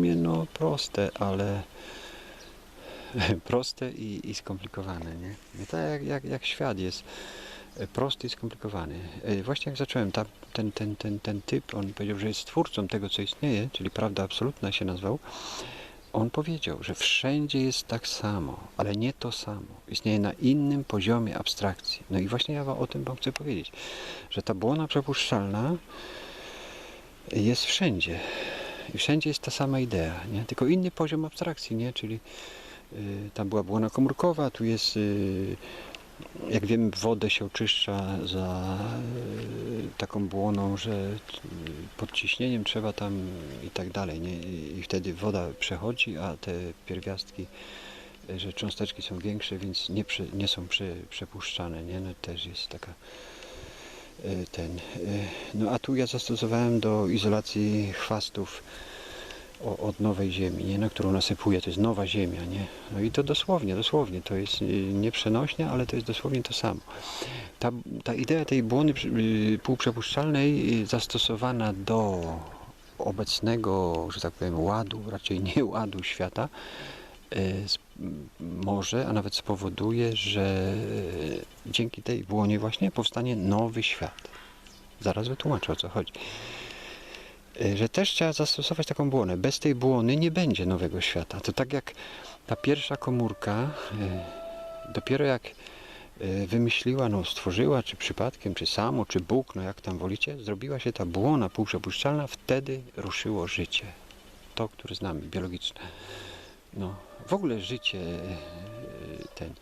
sumie no proste, ale proste i, i skomplikowane, nie? I Tak jak, jak, jak świat jest e, prosty i skomplikowany. E, Właśnie jak zacząłem, ta, ten, ten, ten, ten typ, on powiedział, że jest twórcą tego, co istnieje, czyli prawda absolutna się nazwał. On powiedział, że wszędzie jest tak samo, ale nie to samo. Istnieje na innym poziomie abstrakcji. No i właśnie ja o tym wam chcę powiedzieć, że ta błona przepuszczalna jest wszędzie. I wszędzie jest ta sama idea, nie? tylko inny poziom abstrakcji, nie? czyli y, tam była błona komórkowa, tu jest, y, jak wiemy, wodę się oczyszcza za y, taką błoną, że y, pod ciśnieniem trzeba tam i tak dalej, nie? I, wtedy woda przechodzi, a te pierwiastki, y, że cząsteczki są większe, więc nie, prze, nie są prze, przepuszczane, nie? No, też jest taka ten. y, No a tu ja zastosowałem do izolacji chwastów od nowej ziemi, nie? na którą nasypuję, to jest nowa ziemia, nie? No i to dosłownie, dosłownie, to jest y, nieprzenośne, ale to jest dosłownie to samo. Ta, ta idea tej błony półprzepuszczalnej zastosowana do obecnego, że tak powiem, ładu, raczej nie ładu świata, może, a nawet spowoduje, że y, dzięki tej błonie właśnie powstanie nowy świat. Zaraz wytłumaczę o co chodzi. Y, Że też trzeba zastosować taką błonę. Bez tej błony nie będzie nowego świata. To tak jak ta pierwsza komórka, y, dopiero jak y, wymyśliła, no stworzyła, czy przypadkiem, czy samo, czy Bóg, no jak tam wolicie, zrobiła się ta błona półprzepuszczalna, wtedy ruszyło życie. To, które znamy, biologiczne. No, w ogóle życie y, ten,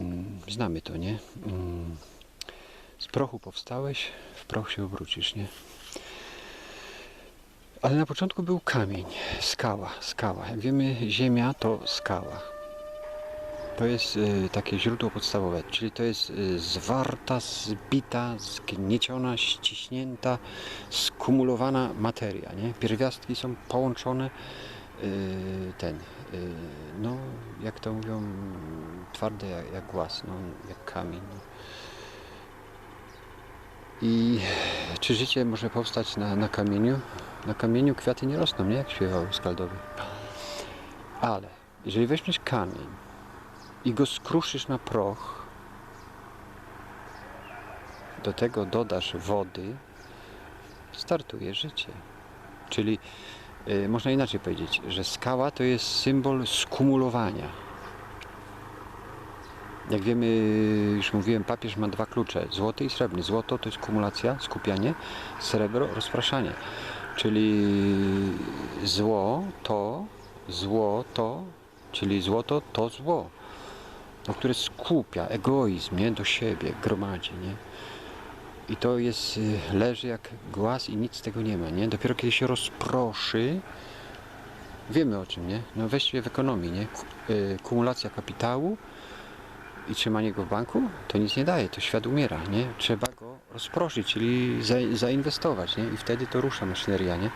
mm, znamy to, nie? Mm, Z prochu powstałeś, w proch się obrócisz, nie? Ale na początku był kamień, skała, skała. Jak wiemy, ziemia to skała. To jest y, takie źródło podstawowe, czyli to jest y, zwarta, zbita, zgnieciona, ściśnięta, skumulowana materia. Nie? Pierwiastki są połączone, ten, no jak to mówią, twarde jak, jak głaz, no, jak kamień. No. I czy życie może powstać na, na kamieniu? Na kamieniu kwiaty nie rosną, nie? Jak śpiewał Skaldowy. Ale jeżeli weźmiesz kamień i go skruszysz na proch, do tego dodasz wody, startuje życie. Czyli y, można inaczej powiedzieć, że skała to jest symbol skumulowania. Jak wiemy, już mówiłem, papież ma dwa klucze, złoty i srebrny. Złoto to jest kumulacja, skupianie, srebro rozpraszanie. Czyli zło to, zło to, czyli złoto to zło, no, które skupia egoizm nie, do siebie, gromadzi. Nie? I to jest, y, leży jak głaz i nic z tego nie ma. Nie? Dopiero kiedy się rozproszy, wiemy o czym, nie? No weźcie w ekonomii, nie? Y, Kumulacja kapitału, i trzymanie go w banku, to nic nie daje, to świat umiera, nie? Trzeba go rozproszyć, czyli za, zainwestować, nie? I wtedy to rusza maszyneria, nie?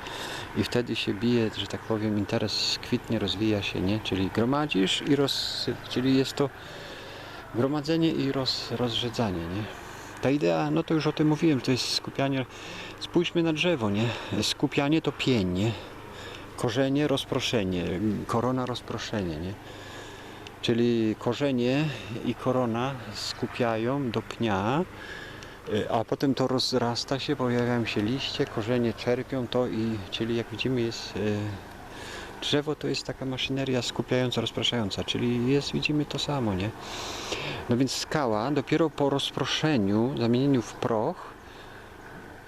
I wtedy się bije, że tak powiem, interes kwitnie, rozwija się, nie? Czyli gromadzisz i roz... czyli jest to gromadzenie i roz, rozrzedzanie, nie? Ta idea, no to już o tym mówiłem, to jest skupianie, spójrzmy na drzewo, nie? Skupianie to pień, nie? Korzenie, rozproszenie, korona, rozproszenie, nie? Czyli korzenie i korona skupiają do pnia, a potem to rozrasta się, pojawiają się liście, korzenie czerpią to i, czyli jak widzimy jest y, drzewo to jest taka maszyneria skupiająca, rozpraszająca, czyli jest, widzimy to samo, nie? No więc skała dopiero po rozproszeniu, zamienieniu w proch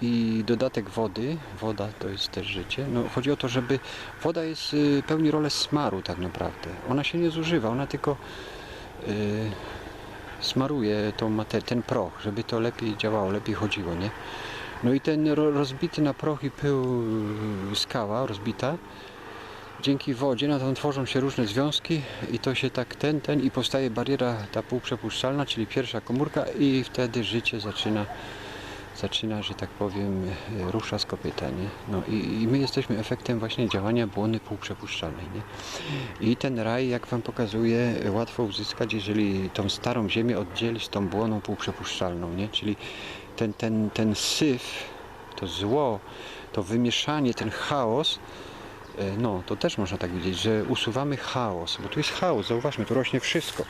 i dodatek wody, woda to jest też życie, no chodzi o to, żeby woda jest, y, pełni rolę smaru tak naprawdę. Ona się nie zużywa, ona tylko y, smaruje tą ten proch, żeby to lepiej działało, lepiej chodziło, nie? No i ten ro- rozbity na proch i pył y, skała rozbita, dzięki wodzie, no tam tworzą się różne związki i to się tak ten, ten i powstaje bariera ta półprzepuszczalna, czyli pierwsza komórka i wtedy życie zaczyna zaczyna, że tak powiem, rusza z kopyta, nie? No i, i my jesteśmy efektem właśnie działania błony półprzepuszczalnej, nie? I ten raj, jak Wam pokazuję, łatwo uzyskać, jeżeli tą starą ziemię oddzielić tą błoną półprzepuszczalną, nie? Czyli ten, ten, ten syf, to zło, to wymieszanie, ten chaos No, to też można tak widzieć, że usuwamy chaos, bo tu jest chaos, zauważmy, tu rośnie wszystko.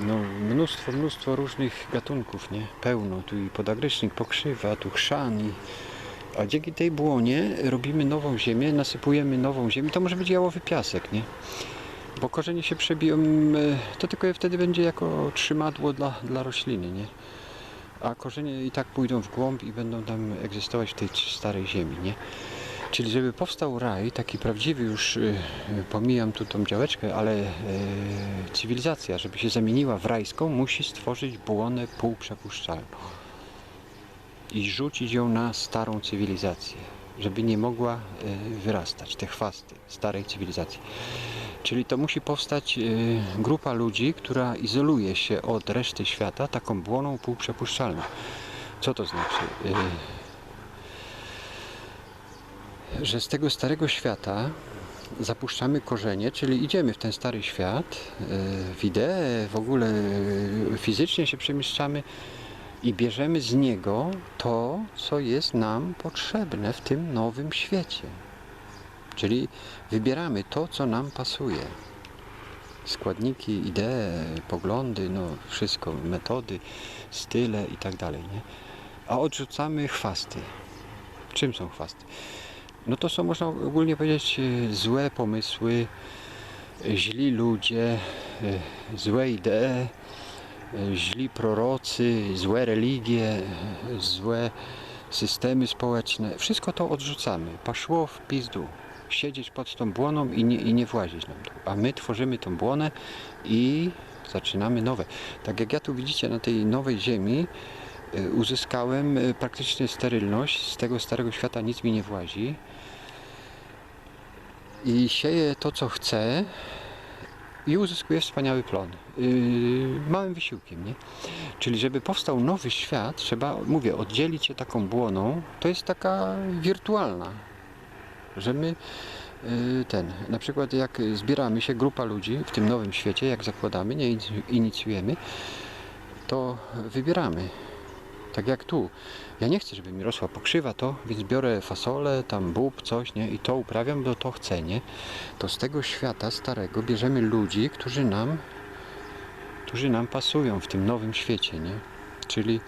No, mnóstwo, mnóstwo różnych gatunków, nie? Pełno, tu i podagrycznik, pokrzywa, tu chrzan i... A dzięki tej błonie robimy nową ziemię, nasypujemy nową ziemię, to może być jałowy piasek, nie? Bo korzenie się przebiją, e, to tylko wtedy będzie jako trzymadło dla, dla rośliny, nie? A korzenie i tak pójdą w głąb i będą tam egzystować w tej starej ziemi, nie? Czyli żeby powstał raj, taki prawdziwy już, y, pomijam tu tą działeczkę, ale y, cywilizacja, żeby się zamieniła w rajską, musi stworzyć błonę półprzepuszczalną i rzucić ją na starą cywilizację, żeby nie mogła y, wyrastać, te chwasty starej cywilizacji. Czyli to musi powstać grupa ludzi, która izoluje się od reszty świata taką błoną półprzepuszczalną. Co to znaczy? Że z tego starego świata zapuszczamy korzenie, czyli idziemy w ten stary świat, y, w ideę, w ogóle y, fizycznie się przemieszczamy i bierzemy z niego to, co jest nam potrzebne w tym nowym świecie. Czyli wybieramy to, co nam pasuje. Składniki, idee, poglądy, no wszystko, metody, style i tak dalej? A odrzucamy chwasty. Czym są chwasty? No to są, można ogólnie powiedzieć, e, złe pomysły, źli ludzie, e, złe idee, e, źli prorocy, złe religie, złe systemy społeczne. Wszystko to odrzucamy. Paszło w pizdu. Siedzieć pod tą błoną i nie, i nie włazić nam tu. A my tworzymy tą błonę i zaczynamy nowe. Tak jak ja tu widzicie na tej nowej ziemi, uzyskałem praktycznie sterylność. Z tego starego świata nic mi nie włazi. I sieję to, co chcę i uzyskuję wspaniały plon. Yy, małym wysiłkiem, nie? Czyli żeby powstał nowy świat, trzeba, mówię, oddzielić się taką błoną. To jest taka wirtualna, że my yy, ten, na przykład jak zbieramy się, grupa ludzi w tym nowym świecie, jak zakładamy, nie inic- inicjujemy, to wybieramy. Tak jak tu. Ja nie chcę, żeby mi rosła pokrzywa to, więc biorę fasolę, tam bób, coś, nie? I to uprawiam, bo to chcę, nie? To z tego świata starego bierzemy ludzi, którzy nam, którzy nam pasują w tym nowym świecie, nie? Czyli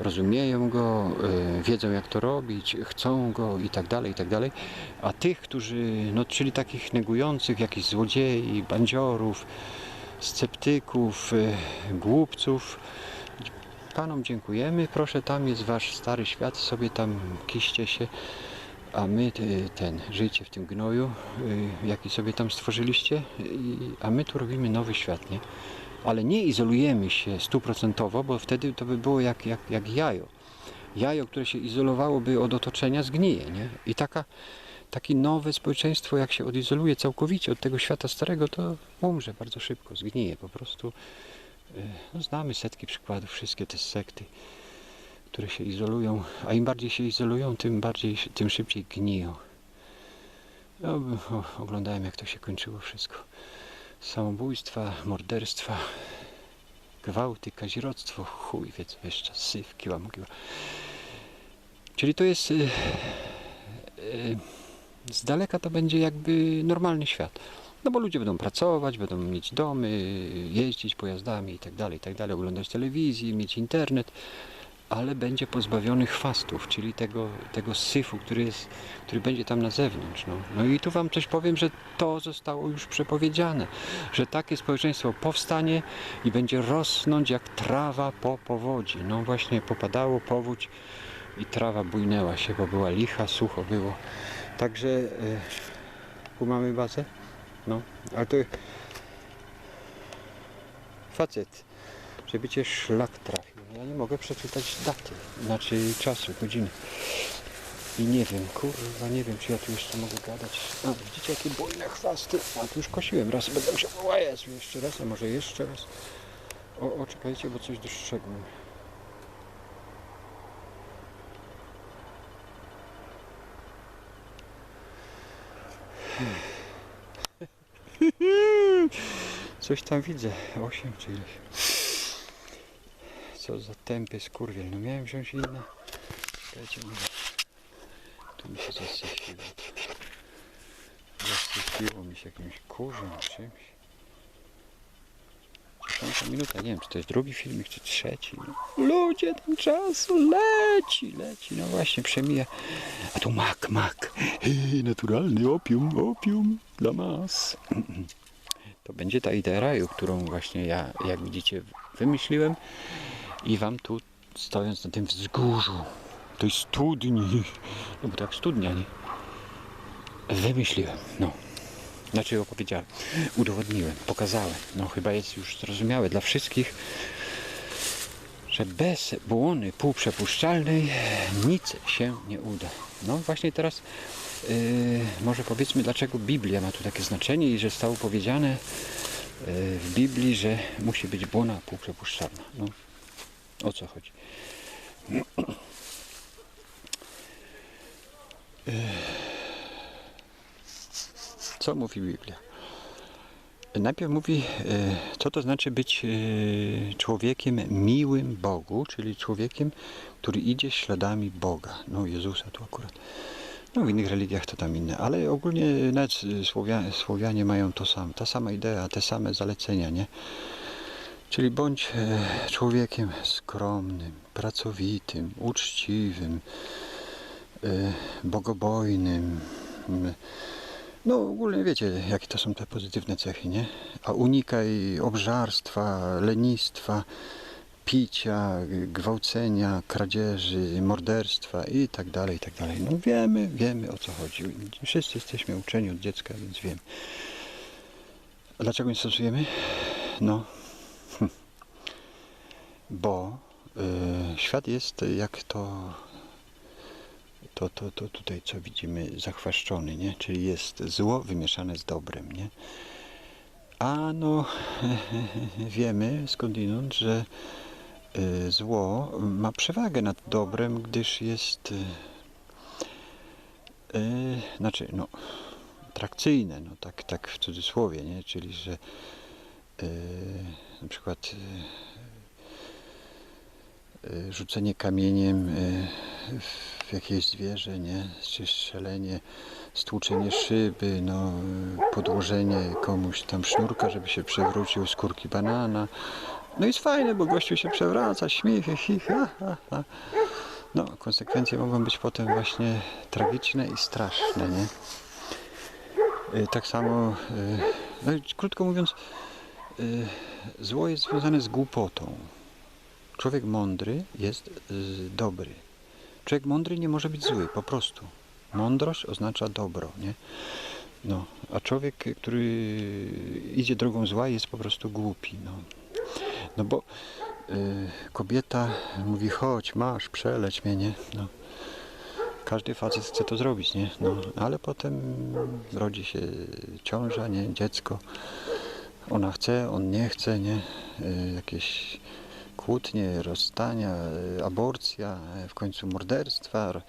rozumieją go, y, wiedzą jak to robić, chcą go i tak dalej, i tak dalej. A tych, którzy, no czyli takich negujących, jakichś złodziei, bandziorów, sceptyków, y, głupców, Panom dziękujemy, proszę, tam jest wasz stary świat, sobie tam kiście się, a my ten, żyjcie w tym gnoju, y, jaki sobie tam stworzyliście, a my tu robimy nowy świat, nie? Ale nie izolujemy się stuprocentowo, bo wtedy to by było jak, jak, jak jajo. Jajo, które się izolowałoby od otoczenia, zgnije, nie? I taka, takie nowe społeczeństwo, jak się odizoluje całkowicie od tego świata starego, to umrze bardzo szybko, zgnije po prostu. No, znamy setki przykładów, wszystkie te sekty, które się izolują, a im bardziej się izolują, tym bardziej, tym szybciej gniją. No, oglądałem jak to się kończyło wszystko. Samobójstwa, morderstwa, gwałty, kazirodztwo, chuj wie co jeszcze, syf, kiła mogiła. Czyli to jest... y, y, z daleka to będzie jakby normalny świat. No bo ludzie będą pracować, będą mieć domy, jeździć pojazdami i tak dalej, i tak oglądać telewizję, mieć internet, ale będzie pozbawiony chwastów, czyli tego, tego syfu, który, jest, który będzie tam na zewnątrz. No. no i tu Wam coś powiem, że to zostało już przepowiedziane, że takie społeczeństwo powstanie i będzie rosnąć jak trawa po powodzi. No właśnie popadało powódź i trawa bujnęła się, bo była licha, sucho było. Także e, kumamy bazę? No, ale to facet, żeby cię szlak trafił. Ja nie mogę przeczytać daty, znaczy czasu, godziny. I nie wiem, kurwa, nie wiem, czy ja tu jeszcze mogę gadać. A, widzicie, jakie bujne chwasty. A, tu już kosiłem raz, będę musiał, o Jezu, jeszcze raz, a może jeszcze raz. O, o, czekajcie, bo coś dostrzegłem. Coś tam widzę, 8 czy ileś. Co za tępy skurwiel. No miałem wziąć inne. Czekajcie, mówię. Tu mi się zasyfiło. Puściło mi się jakimś kurzem, czymś. Dziesiąta minuta, nie wiem, czy to jest drugi filmik, czy trzeci. Ludzie, ten czas leci, leci. No właśnie, przemija. A tu mak, mak. Naturalny opium, opium dla mas. To będzie ta idea raju, którą właśnie ja, jak widzicie, wymyśliłem i wam tu, stojąc na tym wzgórzu, tej studni, no bo tak studnia, nie? Wymyśliłem, no. Znaczy opowiedziałem, udowodniłem, pokazałem. No chyba jest już zrozumiałe dla wszystkich, że bez błony półprzepuszczalnej nic się nie uda. No właśnie teraz może powiedzmy, dlaczego Biblia ma tu takie znaczenie i że zostało powiedziane yy, w Biblii, że musi być błona półprzepuszczalna. No, o co chodzi? Co mówi Biblia? Najpierw mówi, co to znaczy być człowiekiem miłym Bogu, czyli człowiekiem, który idzie śladami Boga. No Jezusa tu akurat. No w innych religiach to tam inne, ale ogólnie nawet Słowia, Słowianie mają to samo, ta sama idea, te same zalecenia, nie? Czyli bądź e, człowiekiem skromnym, pracowitym, uczciwym, bogobojnym, no ogólnie wiecie, jakie to są te pozytywne cechy, nie? A unikaj obżarstwa, lenistwa, picia, gwałcenia, kradzieży, morderstwa i tak dalej, i tak dalej. No wiemy, wiemy o co chodzi. Wszyscy jesteśmy uczeni od dziecka, więc wiemy. A dlaczego nie stosujemy? No, bo y, świat jest jak to to, to, to tutaj co widzimy zachwaszczony, nie? Czyli jest zło wymieszane z dobrem, nie? A no wiemy skądinąd, że zło ma przewagę nad dobrem, gdyż jest yy, znaczy no trakcyjne, no tak, tak w cudzysłowie, nie? Czyli że yy, na przykład yy, rzucenie kamieniem w jakieś zwierzę, nie? Czy strzelenie, stłuczenie szyby, no, podłożenie komuś tam sznurka, żeby się przewrócił, skórki banana. No jest fajne, bo gościu się przewraca, śmieje, hi, ha, ha, ha. No, konsekwencje mogą być potem właśnie tragiczne i straszne, nie? Y, tak samo, y, no, krótko mówiąc, y, zło jest związane z głupotą. Człowiek mądry jest dobry. Człowiek mądry nie może być zły, po prostu. Mądrość oznacza dobro, nie? No, a człowiek, który idzie drogą zła, jest po prostu głupi, no. No bo y, kobieta mówi, chodź, masz, przeleć mnie, nie? No. Każdy facet chce to zrobić, nie? No, ale potem rodzi się ciąża, nie? Dziecko. Ona chce, on nie chce, nie? Y, jakieś kłótnie, rozstania, e, aborcja, w końcu morderstwa,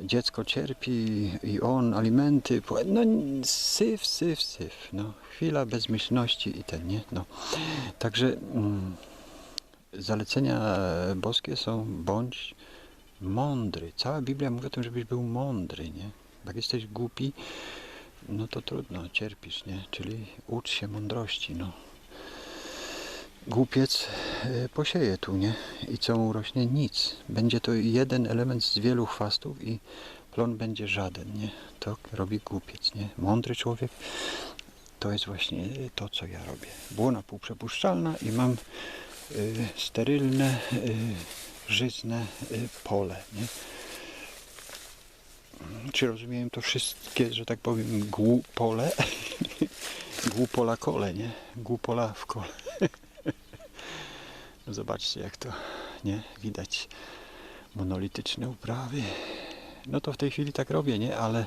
dziecko cierpi i on, alimenty, no syf, syf, syf, no chwila bezmyślności i ten, nie, no. Także mm, zalecenia boskie są bądź mądry. Cała Biblia mówi o tym, żebyś był mądry, nie. Jak jesteś głupi, no to trudno, cierpisz, nie, czyli ucz się mądrości, no głupiec e, posieje tu, nie? I co mu rośnie? Nic. Będzie to jeden element z wielu chwastów i plon będzie żaden, nie? To robi głupiec, nie? Mądry człowiek to jest właśnie to, co ja robię. Błona półprzepuszczalna i mam y, sterylne, y, żyzne y, pole, nie? Czy rozumiem to wszystkie, że tak powiem, głupole? Głupola kole, nie? Głupola w kole. Zobaczcie jak to nie widać monolityczne uprawy. No to w tej chwili tak robię, nie? Ale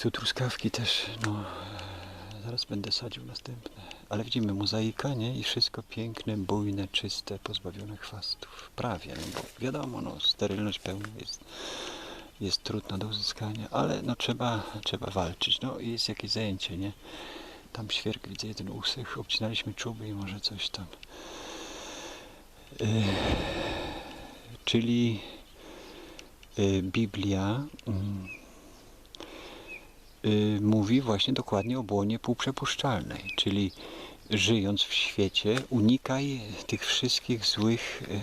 tu truskawki też, no zaraz będę sadził następne. Ale widzimy mozaika, nie? I wszystko piękne, bujne, czyste, pozbawione chwastów. Prawie, no bo wiadomo, no sterylność pełna jest, jest trudna do uzyskania, ale no trzeba, trzeba walczyć. No i jest jakieś zajęcie, nie? Tam świerk widzę jeden usych, obcinaliśmy czuby i może coś tam. Yy, czyli yy, Biblia yy, mówi właśnie dokładnie o błonie półprzepuszczalnej, czyli żyjąc w świecie unikaj tych wszystkich złych, y,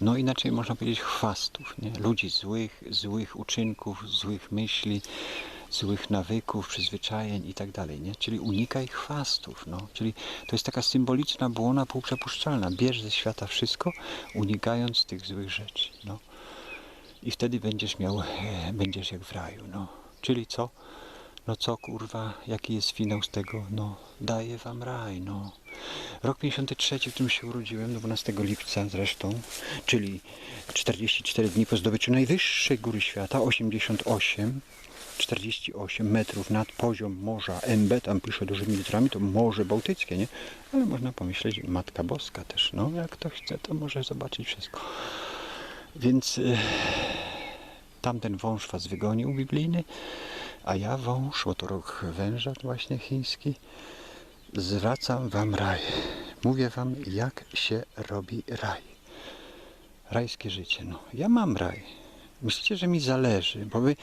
no inaczej można powiedzieć chwastów, nie? ludzi złych, złych uczynków, złych myśli, złych nawyków, przyzwyczajeń i tak dalej, nie? Czyli unikaj chwastów, no. Czyli to jest taka symboliczna błona półprzepuszczalna. Bierz ze świata wszystko, unikając tych złych rzeczy, no. I wtedy będziesz miał, e, będziesz jak w raju, no. Czyli co? No co kurwa, jaki jest finał z tego? No, daję wam raj, no. Rok 53, w którym się urodziłem, 12 lipca zresztą, czyli 44 dni po zdobyciu najwyższej góry świata, 88, 48 metrów nad poziom Morza MB, tam pisze dużymi literami, to Morze Bałtyckie, nie? Ale można pomyśleć, Matka Boska też, no jak kto chce, to może zobaczyć wszystko. Więc y, tamten wąż was wygonił biblijny, a ja wąż, bo to rok węża właśnie chiński, zwracam wam raj. Mówię wam, jak się robi raj. Rajskie życie. No, ja mam raj. Myślicie, że mi zależy, bo wy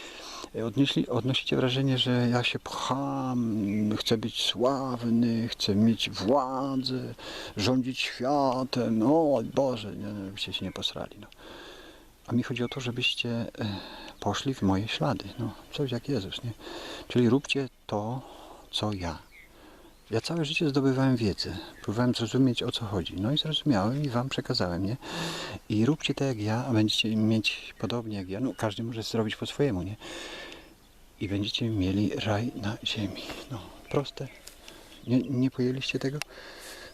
odnieśli, odnosicie wrażenie, że ja się pcham, chcę być sławny, chcę mieć władzę, rządzić światem. O Boże, nie, byście się nie posrali. No. A mi chodzi o to, żebyście e, poszli w moje ślady. No, coś jak Jezus, nie? Czyli róbcie to, co ja. Ja całe życie zdobywałem wiedzę. Próbowałem zrozumieć o co chodzi. No i zrozumiałem i wam przekazałem, nie? I róbcie tak jak ja, a będziecie mieć podobnie jak ja. No każdy może zrobić po swojemu, nie? I będziecie mieli raj na ziemi. No, proste. Nie, nie pojęliście tego?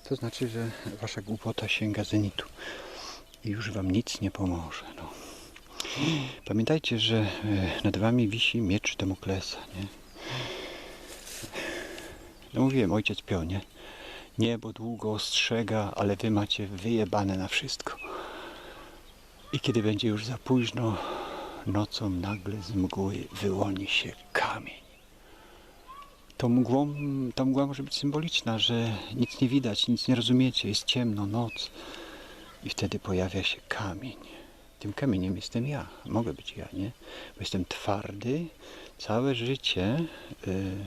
To znaczy, że wasza głupota sięga zenitu. I już wam nic nie pomoże. No. Pamiętajcie, że e, nad wami wisi miecz Demoklesa, nie? No mówiłem, ojciec pionie. Niebo długo ostrzega, ale wy macie wyjebane na wszystko. I kiedy będzie już za późno, nocą nagle z mgły wyłoni się kamień. To mgłą, ta mgła może być symboliczna, że nic nie widać, nic nie rozumiecie, jest ciemno, noc. I wtedy pojawia się kamień. Tym kamieniem jestem ja. Mogę być ja, nie? Bo jestem twardy. Całe życie y,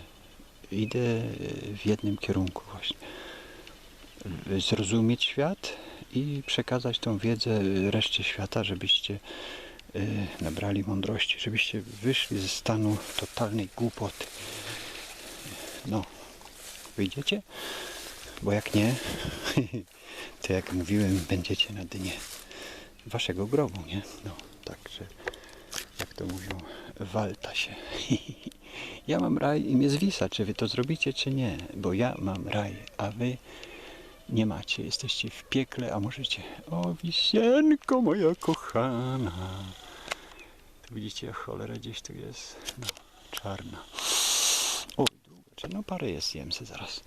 idę w jednym kierunku właśnie. Zrozumieć świat i przekazać tą wiedzę reszcie świata, żebyście y, nabrali mądrości, żebyście wyszli ze stanu totalnej głupoty. No, wyjdziecie? Bo jak nie, to jak mówiłem, będziecie na dnie waszego grobu, nie? No, także, jak to mówią, walta się. Ja mam raj i mnie zwisa, czy wy to zrobicie, czy nie, bo ja mam raj, a wy nie macie, jesteście w piekle, a możecie. O, wisienko moja kochana. Tu widzicie, cholera gdzieś tu jest, no, czarna. Oj, długo, no parę jest, jem se zaraz.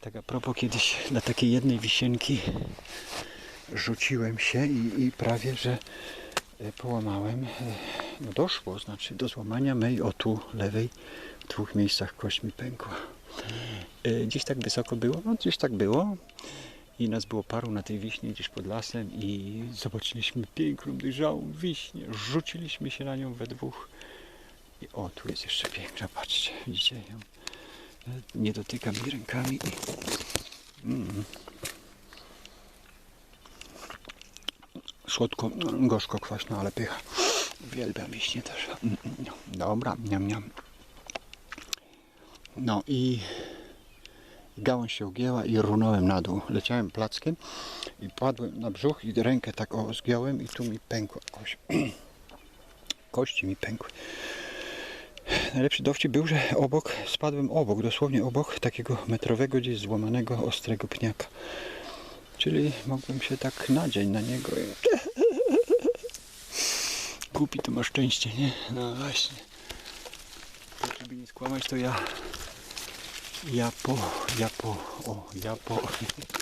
Tak a propos kiedyś na takiej jednej wisienki rzuciłem się i, i prawie, że e, połamałem. E, No doszło, znaczy do złamania mej otu lewej w dwóch miejscach kość mi pękła. E, Gdzieś tak wysoko było, no gdzieś tak było. I nas było paru na tej wiśnie gdzieś pod lasem i zobaczyliśmy piękną, dojrzałą wiśnię. Rzuciliśmy się na nią we dwóch. I o, tu jest jeszcze piękna, patrzcie, widzicie ją? Nawet Nie dotykam jej rękami. i- Mm. Słodko, gorzko, kwaśno, ale pycha. Uwielbiam wiśnie też. Mm, mm, no. Dobra, miam, miam. No i gałąź się ugięła i runąłem na dół. Leciałem plackiem i padłem na brzuch i rękę tak o zgiąłem i tu mi pękła kość. Kości mi pękły. Najlepszy dowcip był, że obok, spadłem obok, dosłownie obok takiego metrowego gdzieś złamanego, ostrego pniaka. Czyli mogłem się tak nadzień na niego. i- Głupi to ma szczęście, nie? No właśnie. Tak, żeby nie skłamać, to ja... Ja po... Ja po... O, ja po...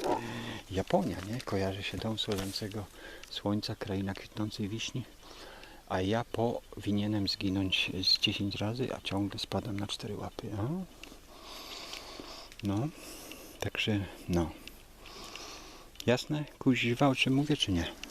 Japonia, nie? Kojarzy się dom słodzącego słońca, kraina kwitnącej wiśni. A ja powinienem zginąć z 10 razy, a ciągle spadam na cztery łapy. A? No, także no. Jasne? Kuźwa, o czym mówię, czy nie?